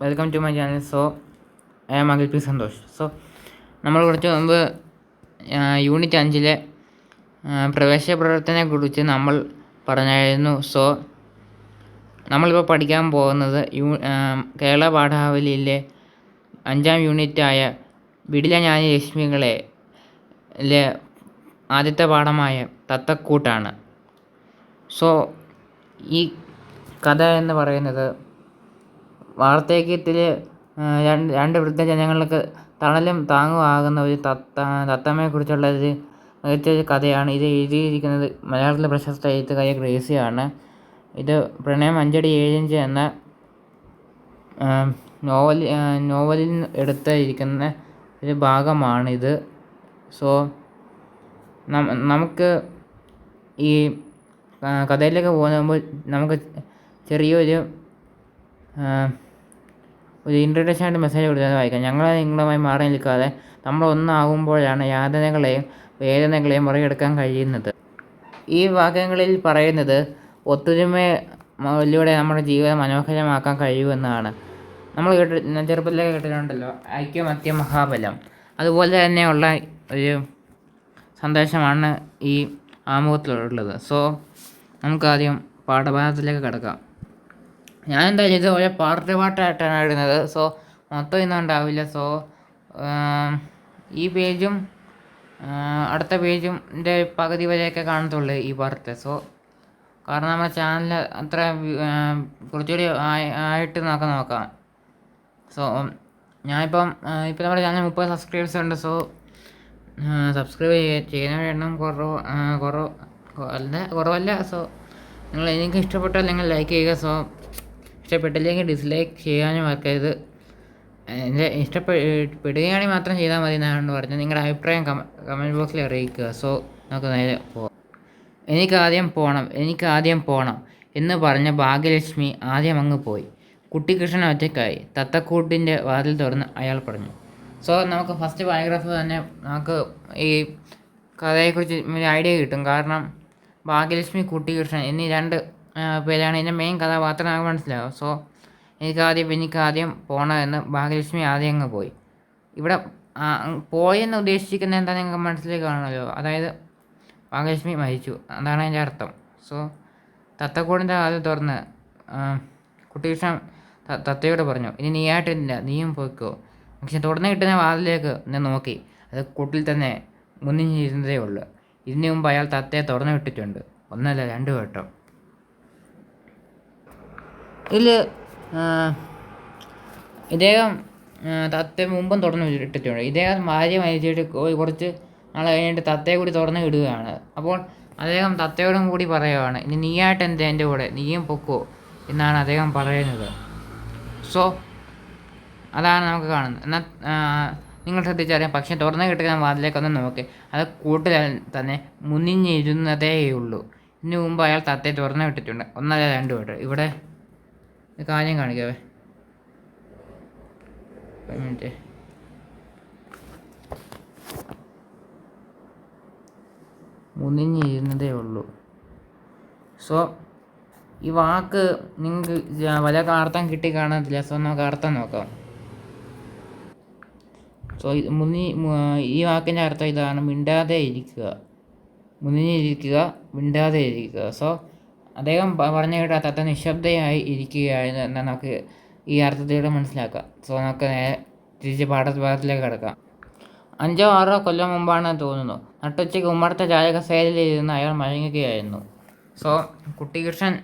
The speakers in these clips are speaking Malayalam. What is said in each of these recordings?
Welcome to my channel so I am Akhil P Santhosh so നമ്മൾ കുറച്ച് മുമ്പ് യൂണിറ്റ് അഞ്ചിലെ പ്രവേശന പ്രവർത്തനത്തെക്കുറിച്ച് നമ്മൾ പറഞ്ഞായിരുന്നു. സോ നമ്മളിപ്പോൾ പഠിക്കാൻ പോകുന്നത് യൂ കേരള പാഠാവലിയിലെ അഞ്ചാം യൂണിറ്റായ വിടില ഞാൻ രശ്മികളെ ആദ്യത്തെ പാഠമായ തത്തക്കൂട്ടാണ്. സോ ഈ കഥ എന്ന് പറയുന്നത് വാർദ്ധക്യത്തിൽ രണ്ട് വൃദ്ധജനങ്ങൾക്ക് തണലും താങ്ങുമാകുന്ന ഒരു തത്ത തത്തമ്മയെക്കുറിച്ചുള്ള ഒരു മികച്ചൊരു കഥയാണ് ഇത് എഴുതിയിരിക്കുന്നത്. മലയാളത്തിലെ പ്രശസ്ത എഴുത്തുകാരി ഗ്രേസിയാണ്. ഇത് പ്രണയം അഞ്ചടി ഏഴഞ്ച് എന്ന നോവൽ നോവലിൽ എടുത്തിരിക്കുന്ന ഒരു ഭാഗമാണിത്. സോ നമുക്ക് ഈ കഥയിലേക്ക് പോകുമ്പോൾ നമുക്ക് ചെറിയൊരു ഒരു ഇൻട്രഡക്ഷൻ ആയിട്ട് മെസ്സേജ് കൊടുത്താൽ വായിക്കാം. ഞങ്ങൾ നിങ്ങളുമായി മാറി നിൽക്കാതെ നമ്മൾ ഒന്നാകുമ്പോഴാണ് യാതനകളെയും വേദനകളെയും മറികടക്കാൻ കഴിയുന്നത്. ഈ വാക്യങ്ങളിൽ പറയുന്നത് ഒത്തൊരുമയിലൂടെ നമ്മുടെ ജീവിതം മനോഹരമാക്കാൻ കഴിയുമെന്നാണ്. നമ്മൾ കേട്ട് ചെറുപ്പത്തിലൊക്കെ കേട്ടിട്ടുണ്ടല്ലോ ഐക്യമത്യ മഹാബലം. അതുപോലെ തന്നെയുള്ള ഒരു സന്ദേശമാണ് ഈ ആമുഖത്തിലുള്ളത്. സോ നമുക്കാദ്യം പാഠഭാഗത്തിലേക്ക് കിടക്കാം. ഞാൻ എന്തായാലും ഇതുപോലെ പാർട്ട് പാട്ടായിട്ടാണ് ഇടുന്നത്. സോ മൊത്തം ഇന്നും ഉണ്ടാവില്ല. സോ ഈ പേജും അടുത്ത പേജും എന്റെ പകുതി വരെയൊക്കെ കാണത്തുള്ളൂ ഈ പാർട്ട്. സോ കാരണം നമ്മുടെ ചാനൽ അത്ര കുറച്ചുകൂടി ആയി- ആയിട്ട് നോക്കാൻ നോക്കാം. സോ ഞാനിപ്പം ഇപ്പം നമ്മുടെ ചാനൽ മുപ്പത് സബ്സ്ക്രൈബേഴ്സ് ഉണ്ട്. സോ സബ്സ്ക്രൈബ് ചെയ്യുന്നവരുടെ എണ്ണം കുറവ് കുറവ് അല്ല കുറവല്ല. സോ നിങ്ങൾ എനിക്ക് ഇഷ്ടപ്പെട്ടാൽ നിങ്ങൾ ലൈക്ക് ചെയ്യുക. സോ ഇഷ്ടപ്പെട്ടില്ലെങ്കിൽ ഡിസ്ലൈക്ക് ചെയ്യാനും മറക്കരുത് എന്റെ ഇഷ്ടപ്പെടുകയാണെങ്കിൽ മാത്രം ചെയ്താൽ മതി എന്നാണ് പറഞ്ഞത്. നിങ്ങളുടെ അഭിപ്രായം കമന്റ് ബോക്സിൽ അറിയിക്കുക. സോ നമുക്ക് നേരെ പോവാം. എനിക്കാദ്യം പോകണം എനിക്കാദ്യം പോകണം എന്ന് പറഞ്ഞ ഭാഗ്യലക്ഷ്മി ആദ്യം അങ്ങ് പോയി. കുട്ടിക്കൃഷ്ണൻ ഒറ്റയ്ക്കായി. തത്തക്കൂട്ടിന്റെ വാതിൽ തുറന്ന് അയാൾ പറഞ്ഞു. സോ നമുക്ക് ഫസ്റ്റ് പാരഗ്രാഫ് തന്നെ നമുക്ക് ഈ കഥയെക്കുറിച്ച് ഒരു ഐഡിയ കിട്ടും. കാരണം ഭാഗ്യലക്ഷ്മി കുട്ടികൃഷ്ണൻ എന്നീ രണ്ട് പേരാണ് ഇതിന്റെ മെയിൻ കഥാപാത്രം നമുക്ക് മനസ്സിലാവും സോ എനിക്കാദ്യം എനിക്കാദ്യം പോകണമെന്ന് ഭാഗ്യലക്ഷ്മി ആദ്യം അങ്ങ് പോയി. ഇവിടെ പോയെന്ന് ഉദ്ദേശിക്കുന്ന എന്താ നിങ്ങൾക്ക് മനസ്സിലേക്ക് കാണുമല്ലോ. അതായത് ഭാഗ്യലക്ഷ്മി മരിച്ചു. അതാണ് അതിന്റെ അർത്ഥം. സോ തത്തക്കൂടിന്റെ ആദ്യം തുറന്ന് കുട്ടികൃഷ്ണൻ തത്തയോട് പറഞ്ഞു ഇനി നീ ആയിട്ടില്ല നീയും പോയിക്കോ. പക്ഷെ തുറന്നു കിട്ടുന്ന വാതിലേക്ക് ഞാൻ നോക്കി. അത് കൂട്ടിൽ തന്നെ മുന്നിഞ്ഞിരുന്നതേ ഉള്ളൂ. ഇതിനു മുമ്പ് അയാൾ തത്തയെ തുറന്നു വിട്ടിട്ടുണ്ട്. ഒന്നല്ല രണ്ടു വട്ടം. ഇതിൽ ഇദ്ദേഹം തത്തെ മുമ്പും തുറന്നു ഇട്ടിട്ടുണ്ട് ഇദ്ദേഹം ഭാര്യ മരിച്ചിട്ട് കുറച്ച് നാൾ കഴിഞ്ഞിട്ട് തത്തയെ കൂടി തുറന്ന് ഇടുകയാണ് അപ്പോൾ അദ്ദേഹം തത്തയോടും കൂടി പറയുകയാണ് ഇനി നീയായിട്ട് എന്താ എന്റെ കൂടെ? നീയും പൊക്കോ എന്നാണ് അദ്ദേഹം പറയുന്നത്. സോ അതാണ് നമുക്ക് കാണുന്നത്. എന്നാൽ നിങ്ങൾ ശ്രദ്ധിച്ചറിയാം പക്ഷേ തുറന്നു കിട്ടുന്ന വാതിലേക്കൊന്ന് നോക്കി അത് കൂട്ടിൽ തന്നെ മുന്നിഞ്ഞിരുന്നതേയുള്ളൂ. ഇതിനു മുമ്പ് അയാൾ തത്തയെ തുറന്നു വിട്ടിട്ടുണ്ട്. ഒന്നല്ല രണ്ടു വട്ടം ഇവിടെ കാര്യം കാണിക്കാവേ. മിനിറ്റ്. മുനിഞ്ഞിരുന്നതേ ഉള്ളൂ. സോ ഈ വാക്ക് നിങ്ങൾക്ക് വല്ല അർത്ഥം കിട്ടി കാണത്തില്ല. സോ നമുക്ക് അർത്ഥം നോക്കാം. സോ മുനി ഈ വാക്കിന്റെ അർത്ഥം ഇതാണ് മിണ്ടാതെ ഇരിക്കുക. മുനിഞ്ഞിരിക്കുക മിണ്ടാതെ ഇരിക്കുക. സോ അദ്ദേഹം പറഞ്ഞ കേട്ട തത്ത നിശബ്ദയായി ഇരിക്കുകയായിരുന്നു എന്നാൽ നമുക്ക് ഈ അർത്ഥത്തിലൂടെ മനസ്സിലാക്കാം. സോ നമുക്ക് നേരെ തിരിച്ച് പാഠഭാഗത്തിലേക്ക് കിടക്കാം. അഞ്ചോ ആറോ കൊല്ലം മുമ്പാണെന്ന് തോന്നുന്നു. നട്ടുച്ചയ്ക്ക് ഉമ്മറത്തെ ചായകസേരയിൽ ഇരുന്ന് അയാൾ മയങ്ങുകയായിരുന്നു. സോ കുട്ടികൃഷ്ണൻ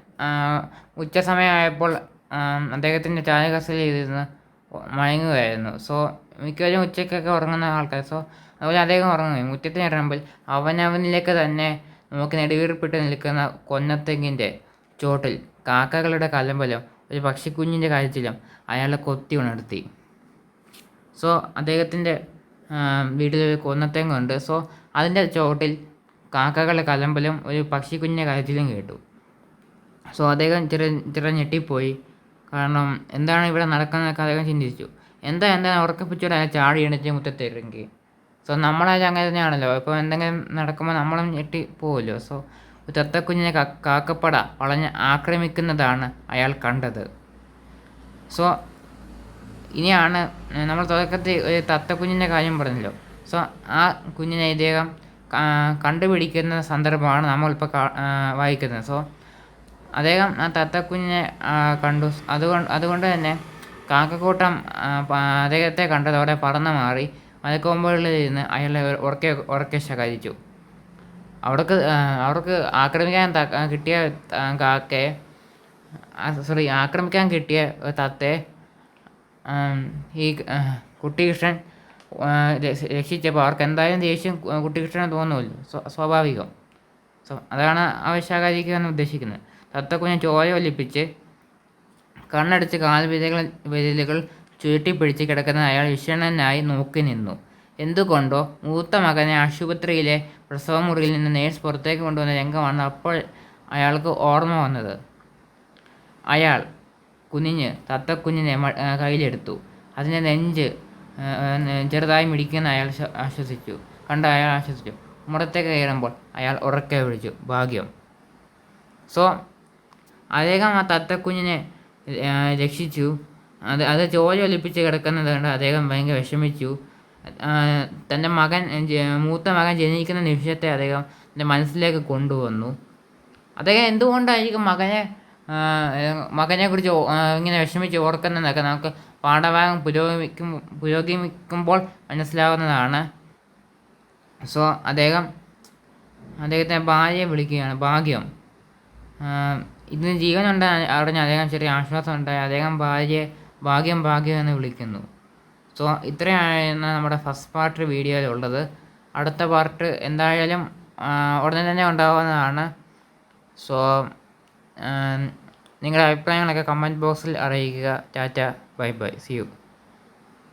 ഉച്ചസമയമായപ്പോൾ ഉച്ച സമയമായപ്പോൾ അദ്ദേഹത്തിന്റെ ചായകസേരയിൽ ഇരുന്ന് മയങ്ങുകയായിരുന്നു. സോ മിക്കവരും ഉച്ചയ്ക്കൊക്കെ ഉറങ്ങുന്ന ആൾക്കാർ. സോ അതുപോലെ അദ്ദേഹം ഉറങ്ങുകയും. മുറ്റത്തിന് ഇറങ്ങുമ്പോൾ അവനവനിലേക്ക് തന്നെ നോക്കി നെടുവീർപ്പിട്ട് നിൽക്കുന്ന കൊന്നത്തെങ്ങിന്റെ ചോട്ടിൽ കാക്കകളുടെ കലമ്പലും ഒരു പക്ഷിക്കുഞ്ഞിന്റെ കാര്യത്തിലും അയാളെ കൊത്തി ഉണർത്തി. സോ അദ്ദേഹത്തിന്റെ വീട്ടിലൊരു കൊന്നത്തെങ്ങുണ്ട് സോ അതിന്റെ ചോട്ടിൽ കാക്കകളുടെ കലമ്പലും ഒരു പക്ഷിക്കുഞ്ഞിന്റെ കാര്യത്തിലും കേട്ടു. സോ അദ്ദേഹം ചെറിയ ചെറു ഞെട്ടിപ്പോയി. കാരണം എന്താണ് ഇവിടെ നടക്കുന്നതൊക്കെ അദ്ദേഹം ചിന്തിച്ചു. എന്താ എന്താ ഉറക്കപ്പിച്ചോടെ അയാൾ ചാടി എണീച്ച് മുറ്റത്തിറങ്ങി സോ നമ്മളായാലും അങ്ങനെ തന്നെയാണല്ലോ. ഇപ്പോൾ എന്തെങ്കിലും നടക്കുമ്പോൾ നമ്മളും ഞെട്ടി പോവുമല്ലോ സോ ഒരു തത്തക്കുഞ്ഞിനെ കാക്കപ്പട വളഞ്ഞ് ആക്രമിക്കുന്നതാണ് അയാൾ കണ്ടത്. സോ ഇനിയാണ് നമ്മൾ തുടക്കത്തിൽ ഒരു തത്തക്കുഞ്ഞിന്റെ കാര്യം പറഞ്ഞല്ലോ. സോ ആ കുഞ്ഞിനെ ഇദ്ദേഹം കണ്ടുപിടിക്കുന്ന സന്ദർഭമാണ് നമ്മൾ ഇപ്പോൾ വായിക്കുന്നത്. സോ അദ്ദേഹം ആ തത്തക്കുഞ്ഞിനെ കുഞ്ഞിനെ കണ്ടു. അതുകൊണ്ട് അതുകൊണ്ട് തന്നെ കാക്കക്കൂട്ടം അദ്ദേഹത്തെ കണ്ടതോടെ പറന്നു മാറി. മലക്കൊമ്പുകളിൽ ഇരുന്ന് അയാളെ ഉറക്കെ ഉറക്കെ ശകാരിച്ചു. അവർക്ക് അവർക്ക് ആക്രമിക്കാൻ കിട്ടിയ കാക്കയെ സോറി ആക്രമിക്കാൻ കിട്ടിയ തത്തയെ ഈ കുട്ടികൃഷ്ണൻ രക്ഷിച്ചപ്പോൾ അവർക്ക് എന്തായാലും ദേഷ്യം കുട്ടികൃഷ്ണനെ തോന്നുമല്ലോ സ്വ- സ്വാഭാവികം. സോ അതാണ് ആവശ്യകാരിക്കാൻ ഉദ്ദേശിക്കുന്നത്. തത്തക്കുഞ്ഞ് ചോര ഒലിപ്പിച്ച് കണ്ണടച്ച് കാൽവിരകൾ വിരലുകൾ ചുരുട്ടിപ്പിടിച്ച് കിടക്കുന്ന അയാൾ വിഷണ്ണനായി നോക്കി നിന്നു. എന്തുകൊണ്ടോ മൂത്ത മകനെ ആശുപത്രിയിലെ പ്രസവമുറിയിൽ നിന്ന് നേഴ്സ് പുറത്തേക്ക് കൊണ്ടുവന്ന രംഗമാണ് അപ്പോൾ അയാൾക്ക് ഓർമ്മ വന്നത്. അയാൾ കുനിഞ്ഞ് തത്തക്കുഞ്ഞിനെ കയ്യിലെടുത്തു. അതിന്റെ നെഞ്ച് ചെറുതായി മിടിക്കുന്ന അയാൾ ആശ്വസിച്ചു. കണ്ട അയാൾ ആശ്വസിച്ചു. മുറത്തെ കയറുമ്പോൾ അയാൾ ഉറക്കെ വിളിച്ചു ഭാഗ്യം. സോ അദ്ദേഹം ആ തത്തക്കുഞ്ഞിനെ രക്ഷിച്ചു. അത് അത് ചോര ഒലിപ്പിച്ച് കിടക്കുന്നത് കണ്ട് അദ്ദേഹം ഭയങ്കര വിഷമിച്ചു. തന്റെ മകൻ മൂത്ത മകൻ ജനിക്കുന്ന നിമിഷത്തെ അദ്ദേഹം തന്റെ മനസ്സിലേക്ക് കൊണ്ടുവന്നു. അദ്ദേഹം എന്തുകൊണ്ടായിരിക്കും മകനെ മകനെ കുറിച്ച് ഇങ്ങനെ വിഷമിച്ച് ഓർക്കുന്നതൊക്കെ നമുക്ക് പാഠഭാഗം പുരോഗമിക്കും പുരോഗമിക്കുമ്പോൾ മനസ്സിലാവുന്നതാണ്. സോ അദ്ദേഹം അദ്ദേഹത്തെ ഭാര്യയെ വിളിക്കുകയാണ് ഭാഗ്യം. ഇതിന് ജീവനുണ്ടെന്ന് അറിഞ്ഞ് അദ്ദേഹം ചെറിയ ആശ്വാസം ഉണ്ടായി. അദ്ദേഹം ഭാര്യയെ ഭാഗ്യം ഭാഗ്യം എന്ന് വിളിക്കുന്നു. സോ ഇത്രയാണ് നമ്മുടെ ഫസ്റ്റ് പാർട്ട് വീഡിയോയിലുള്ളത് അടുത്ത പാർട്ട് എന്തായാലും ഉടനെ തന്നെ ഉണ്ടാവുന്നതാണ്. സോ നിങ്ങളുടെ അഭിപ്രായങ്ങളൊക്കെ കമന്റ് ബോക്സിൽ അറിയിക്കുക. Tata bye bye. See you